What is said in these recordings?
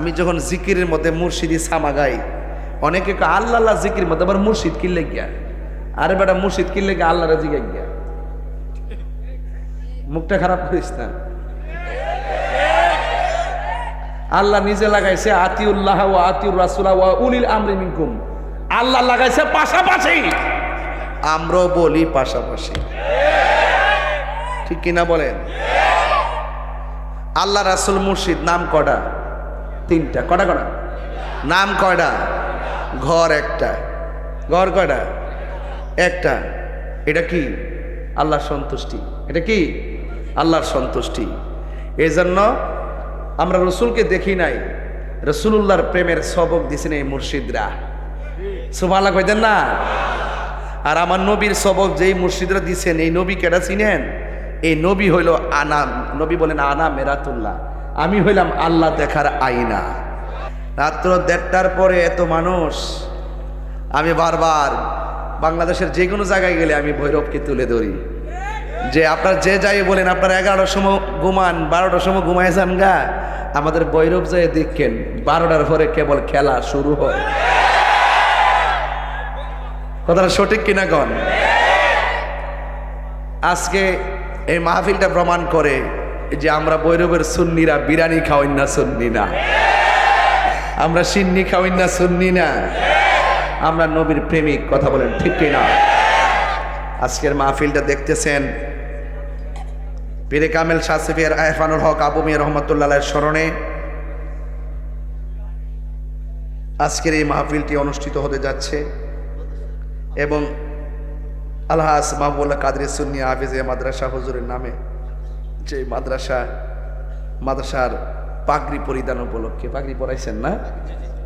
আমি যখন জিকিরের মধ্যে মুর্শিদি সামা গাই, অনেকে আল্লাহ আল্লাহ জিকির মধ্যে। আবার মুর্শিদ কিনলে গিয়া, আরে বেটা, মুর্শিদ কিনলে গিয়া আল্লাহরে জিগে গিয়া। মুখটা খারাপ করিস না। আল্লাহ নিজে লাগাইছে, আতিউল্লাহ ও আতিউর রাসুল্লাহ ও উলিল আমরি মিনকুম। আল্লাহ লাগাইছে পাশাপাশি। আমরাও বলি পাশাপাশি। ঠিক কিনা বলেন? আল্লাহ রাসুল মুর্শিদ নাম কটা তিনটা, কটা কটা? নাম কয়টা ঘর একটা। ঘর কয়টা একটা। এটা কি? আল্লাহর সন্তুষ্টি। এটা কি? আল্লাহর সন্তুষ্টি। এই জন্য আমরা রসুলকে দেখি নাই। রসুল্লাহর প্রেমের সবক দিছেন এই মুর্শিদরা। সুমালা কইতেন না? আর আমার নবীর সবক যেই মুর্শিদরা দিছেন, এই নবী কেটা চিনেন? এই নবী হইল আনাম নবী বলেন আনা মেরাতুল্লাহ। আমি হইলাম আল্লাহ দেখার আইনা রাত্র দেড়টার পরে এত মানুষ, আমি বারবার বাংলাদেশের যে কোনো জায়গায় গেলে আমি ভৈরবকে তুলে ধরি। যে আপনার যে যাই বলেন, আপনার এগারোটার সময় ঘুমান, বারোটার সময় ঘুমায় যান গা। আমাদের ভৈরব যায় দেখেন, বারোটার পরে কেবল খেলা শুরু হয়। কথাটা সঠিক কিনা গণ আজকে এই মাহফিলটা প্রমাণ করে যে আমরা বৈরবের সুন্নিরা বিরানি খাওয়াই না সুন্নি না। আমরা সিন্নি খাওয়াই না সুন্নি না। আমরা নবীর প্রেমিক, কথা বলেন ঠিক কিনা? আজকের মাহফিলটা দেখতেছেন পীরে কামেল শাসিফের আহফানুল হক আবু মিয়া রহমতুল্লাহ স্মরণে। আজকের এই মাহফিলটি অনুষ্ঠিত হতে যাচ্ছে এবং আলহাস মাহবুল্লাহ কাদরি সুন্নি হাফিজে মাদ্রাসা হুজুরের নামে। যে মাদ্রাসা, মাদ্রাসার পাগড়ি পরিধান উপলক্ষে। পাগড়ি পরাইছেন না?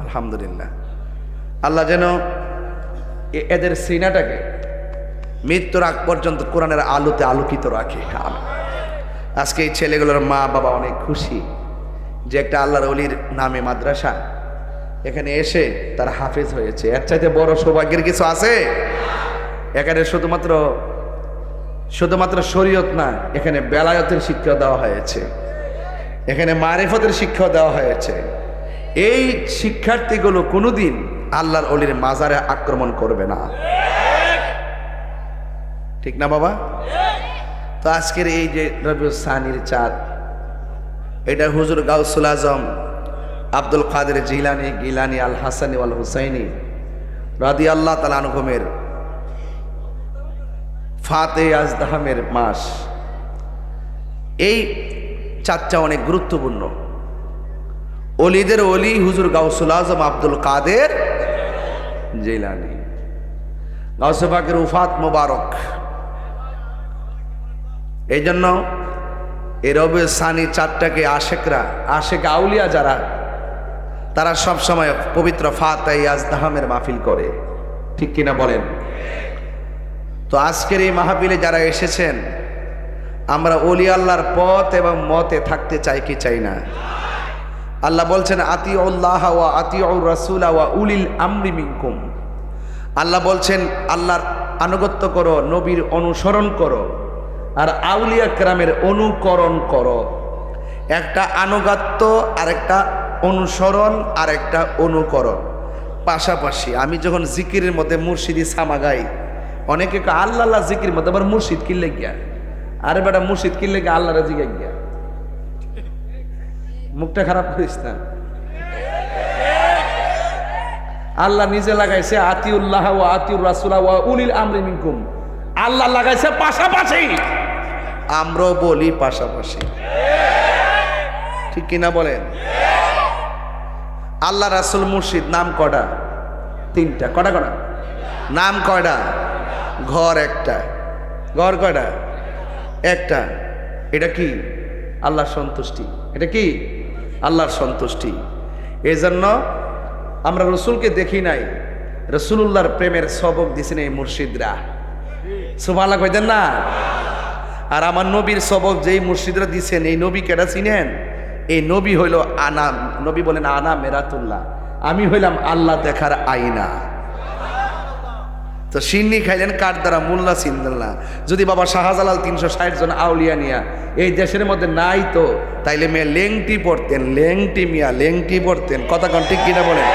আলহামদুলিল্লাহ। আল্লাহ যেন এদের সিনাটাকে মৃত্যুর আগ পর্যন্ত কোরআনের আলোতে আলোকিত রাখে। আজকে এই ছেলেগুলোর মা বাবা অনেক খুশি যে একটা আল্লাহর অলির নামে মাদ্রাসা এখানে এসে তার হাফেজ হয়েছে। এর চাইতে বড় সৌভাগ্যের কিছু আছে? এখানে শুধুমাত্র শুধুমাত্র শরীয়ত না, এখানে বেলায়তের শিক্ষা দেওয়া হয়েছে। এখানে মারেফতের শিক্ষা দেওয়া হয়েছে। এই শিক্ষার্থীগুলো কোনোদিন আল্লাহর অলির মাজারে আক্রমণ করবে না। ঠিক না বাবা? তো আজকের এই যে সানির চাঁদ, এটা হুজুর গাউসুল আজম, আব্দুল কাদের জিলানি, গিলানি আল হাসানি আল হুসাইনি রাদি আল্লাহ তালা তালানগমের ফাতে আজদাহামের মাস। এই চারটা অনেক গুরুত্বপূর্ণ। অলিদের অলি হুজুর গাউসুল আজম আব্দুল কাদের জেলানি। গাউসেফাকের উফাত মোবারক। এই জন্য এ রবে সানি চারটাকে আশেকরা, আশেক আউলিয়া যারা, তারা সব সময় পবিত্র ফাতাই আজদাহামের মাহফিল করে। ঠিক কিনা বলেন? তো আজকের এই মাহাবিলে যারা এসেছেন, আমরা অলি আল্লাহর পথ এবং মতে থাকতে চাই কি চাই না? আল্লাহ বলছেন আতি উল্লাহ ওয়া আতি রাসুল ওয়া উলিল আমরি মিনকুম। আল্লাহ বলছেন, আল্লাহর আনুগত্য করো, নবীর অনুসরণ করো আর আউলিয়া কেরামের অনুকরণ করো। একটা আনুগত্য আর একটা অনুসরণ আর একটা অনুকরণ। পাশাপাশি আমি যখন জিকিরের মধ্যে মুর্শিদি সামা গাই অনেকে আল্লাহ আল্লাহ জিকির মধ্যে আবার মুর্শিদ কিনলে গিয়া। আরে বেটা, মুর্শিদ কিনলে গিয়া আল্লাহরে জিগে গিয়া। মুখটা খারাপ করিস না। আল্লাহ নিজে লাগাইছে, আতিউল্লাহ ও আতিউর রাসুল্লাহ ও উলিল আমরি মিনকুম। আল্লাহ লাগাইছে পাশাপাশি। আমরাও বলি পাশাপাশি। ঠিক কিনা বলেন? আল্লাহ রাসুল মুর্শিদ নাম কটা তিনটা। কটা কটা নাম কয়টা? ঘর একটা। ঘর কয়টা? একটা। এটা কি? আল্লাহর সন্তুষ্টি। এটা কি? আল্লাহর সন্তুষ্টি। এই জন্য আমরা রসুলকে দেখি নাই। রসুল্লাহর প্রেমের সবক দিছেন এই মুর্শিদরা। সুমালা কইতেন না? আর আমার নবীর সবক যেই মুর্শিদরা দিছেন, এই নবী কেটা চিনেন? এই নবী হইল আনা নবী বলেন আনা মেরাতুল্লাহ আমি হইলাম আল্লাহ দেখার আইনা তো সিন্নি খাইলেন কার দ্বারা? মোল্লা সিন্দাল্লা যদি বাবা শাহজালাল তিনশো ষাট জন আউলিয়া নিয়া এই দেশের মধ্যে নাই তো, তাইলে মেয়ে লেংটি পড়তেন লেংটি মিয়া, লেংটি পড়তেন কথা কন ঠিক কিনা বলেন?